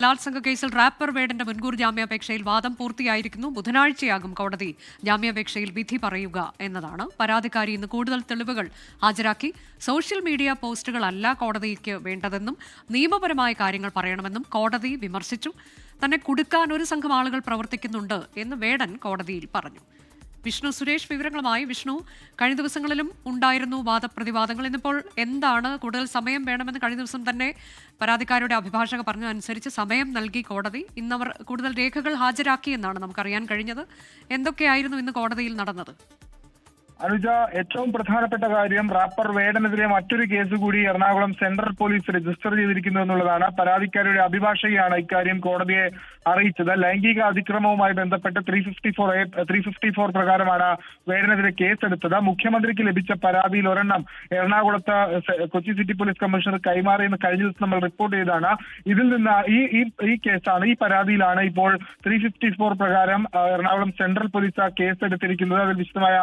ബലാത്സംഗ കേസിൽ റാപ്പർ വേടന്റെ മുൻകൂർ ജാമ്യാപേക്ഷയിൽ വാദം പൂർത്തിയായിരിക്കുന്നു. ബുധനാഴ്ചയാകും കോടതി ജാമ്യാപേക്ഷയിൽ വിധി പറയുക എന്നതാണ്. പരാതിക്കാരി ഇന്ന് കൂടുതൽ തെളിവുകൾ ഹാജരാക്കി. സോഷ്യൽ മീഡിയ പോസ്റ്റുകളല്ല കോടതിക്ക് വേണ്ടതെന്നും നിയമപരമായ കാര്യങ്ങൾ പറയണമെന്നും കോടതി വിമർശിച്ചു. തന്നെ കുടുക്കാൻ ഒരു സംഘം ആളുകൾ പ്രവർത്തിക്കുന്നുണ്ട് എന്ന് വേടൻ കോടതിയിൽ പറഞ്ഞു. വിഷ്ണു സുരേഷ് വിവരങ്ങളുമായി വിഷ്ണു. കഴിഞ്ഞ ദിവസങ്ങളിലും ഉണ്ടായിരുന്നു വാദപ്രതിവാദങ്ങൾ. ഇന്നിപ്പോൾ എന്താണ്? കൂടുതൽ സമയം വേണമെന്ന് കഴിഞ്ഞ ദിവസം തന്നെ പരാതിക്കാരുടെ അഭിഭാഷക പറഞ്ഞതനുസരിച്ച് സമയം നൽകി കോടതി. ഇന്നവർ കൂടുതൽ രേഖകൾ ഹാജരാക്കിയെന്നാണ് നമുക്കറിയാൻ കഴിഞ്ഞത്. എന്തൊക്കെയായിരുന്നു ഇന്ന് കോടതിയിൽ നടന്നത്? അനുജ ഏറ്റവും പ്രധാനപ്പെട്ട കാര്യം റാപ്പർ വേടനെതിരെ മറ്റൊരു കേസ് കൂടി എറണാകുളം സെൻട്രൽ പോലീസ് രജിസ്റ്റർ ചെയ്തിരിക്കുന്നു എന്നുള്ളതാണ്. പരാതിക്കാരിയുടെ അഭിഭാഷകയാണ് ഇക്കാര്യം കോടതിയെ അറിയിച്ചത്. ലൈംഗിക അതിക്രമവുമായി ബന്ധപ്പെട്ട് three fifty four three fifty four പ്രകാരമാണ് വേടനെതിരെ കേസെടുത്തത്. മുഖ്യമന്ത്രിക്ക് ലഭിച്ച പരാതിയിൽ ഒരെണ്ണം എറണാകുളത്ത് കൊച്ചി സിറ്റി പോലീസ് കമ്മീഷണർ കൈമാറിയെന്ന് കഴിഞ്ഞ ദിവസം നമ്മൾ റിപ്പോർട്ട് ചെയ്തതാണ്. ഇതിൽ നിന്ന് ഈ ഈ കേസാണ് ഈ പരാതിയിലാണ് ഇപ്പോൾ ത്രീ ഫിഫ്റ്റി ഫോർ പ്രകാരം എറണാകുളം സെൻട്രൽ പോലീസ് ആ കേസ് എടുത്തിരിക്കുന്നത് അതിൽ വിശദമായ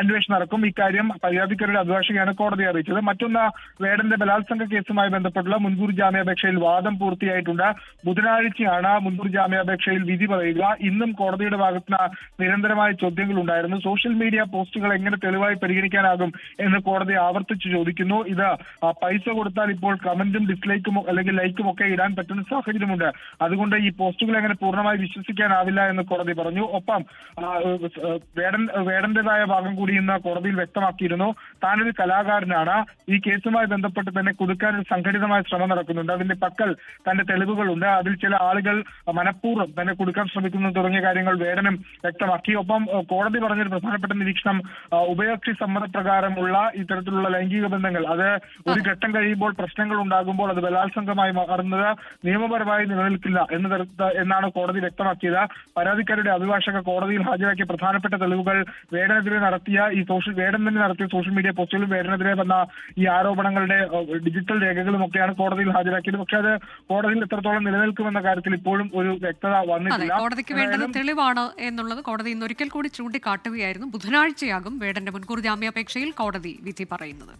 അന്വേഷണം നടക്കും. ഇക്കാര്യം പരാതിക്കാരുടെ അഭിഭാഷകയാണ് കോടതിയെ അറിയിച്ചത്. മറ്റൊന്ന് വേടന്റെ ബലാത്സംഗ കേസുമായി ബന്ധപ്പെട്ടുള്ള മുൻകൂർ ജാമ്യാപേക്ഷയിൽ വാദം പൂർത്തിയായിട്ടുണ്ട്. ബുധനാഴ്ചയാണ് മുൻകൂർ ജാമ്യാപേക്ഷയിൽ വിധി പറയുക. ഇന്നും കോടതിയുടെ ഭാഗത്തുനിന്ന് നിരന്തരമായ ചോദ്യങ്ങൾ ഉണ്ടായിരുന്നു. സോഷ്യൽ മീഡിയ പോസ്റ്റുകൾ എങ്ങനെ തെളിവായി പരിഗണിക്കാനാകും എന്ന് കോടതി ആവർത്തിച്ച് ചോദിക്കുന്നു. ഇത് പൈസ കൊടുത്താൽ ഇപ്പോൾ കമന്റും ഡിസ്ലൈക്കും അല്ലെങ്കിൽ ലൈക്കും ഒക്കെ ഇടാൻ പറ്റുന്ന സാഹചര്യമുണ്ട്. അതുകൊണ്ട് ഈ പോസ്റ്റുകൾ എങ്ങനെ പൂർണമായി വിശ്വസിക്കാനാവില്ല എന്ന് കോടതി പറഞ്ഞു. ഒപ്പം വേടൻ വേടന്റേതായ ഭാഗം കൂടി ഇന്ന് കോടതിയിൽ വ്യക്തമാക്കിയിരുന്നു. താനൊരു കലാകാരനാണ്. ഈ കേസുമായി ബന്ധപ്പെട്ട് തന്നെ കൊടുക്കാൻ ഒരു സംഘടിതമായ ശ്രമം നടക്കുന്നുണ്ട്. അതിന്റെ പക്കൽ തന്റെ തെളിവുകളുണ്ട്. അതിൽ ചില ആളുകൾ മനഃപൂർവം തന്നെ കൊടുക്കാൻ ശ്രമിക്കുന്നു തുടങ്ങിയ കാര്യങ്ങൾ വേദനം വ്യക്തമാക്കി. ഒപ്പം കോടതി പറഞ്ഞൊരു പ്രധാനപ്പെട്ട നിരീക്ഷണം ഉഭയകക്ഷി സമ്മതപ്രകാരമുള്ള ഇത്തരത്തിലുള്ള ലൈംഗിക ബന്ധങ്ങൾ. അത് ഒരു ഘട്ടം കഴിയുമ്പോൾ പ്രശ്നങ്ങൾ ഉണ്ടാകുമ്പോൾ അത് ബലാത്സംഗമായി മാറുന്നത് നിയമപരമായി നിലനിൽക്കില്ല എന്ന് എന്നാണ് കോടതി വ്യക്തമാക്കിയത്. പരാതിക്കാരുടെ അഭിഭാഷക കോടതിയിൽ ഹാജരാക്കിയ പ്രധാനപ്പെട്ട തെളിവുകൾ വേടനെതിരെ നടത്തിയ ഈ സോഷ്യൽ വേടൻ തന്നെ നടത്തിയ സോഷ്യൽ മീഡിയ പോസ്റ്റുകളും വേടനെതിരെ വന്ന ഈ ആരോപണങ്ങളുടെ ഡിജിറ്റൽ രേഖകളും ഒക്കെയാണ് കോടതിയിൽ ഹാജരാക്കിയത്. പക്ഷെ അത് കോടതിയിൽ എത്രത്തോളം നിലനിൽക്കുമെന്ന കാര്യത്തിൽ ഇപ്പോഴും ഒരു വ്യക്തത വന്നിട്ടില്ല. കോടതിക്ക് വേണ്ടത് തെളിവാണ് എന്നുള്ളത് കോടതി ഇന്ന് ഒരിക്കൽ കൂടി ചൂണ്ടിക്കാട്ടുകയായിരുന്നു. ബുധനാഴ്ചയാകും വേടന്റെ മുൻകൂർ ജാമ്യാപേക്ഷയിൽ കോടതി വിധി പറയുന്നത്.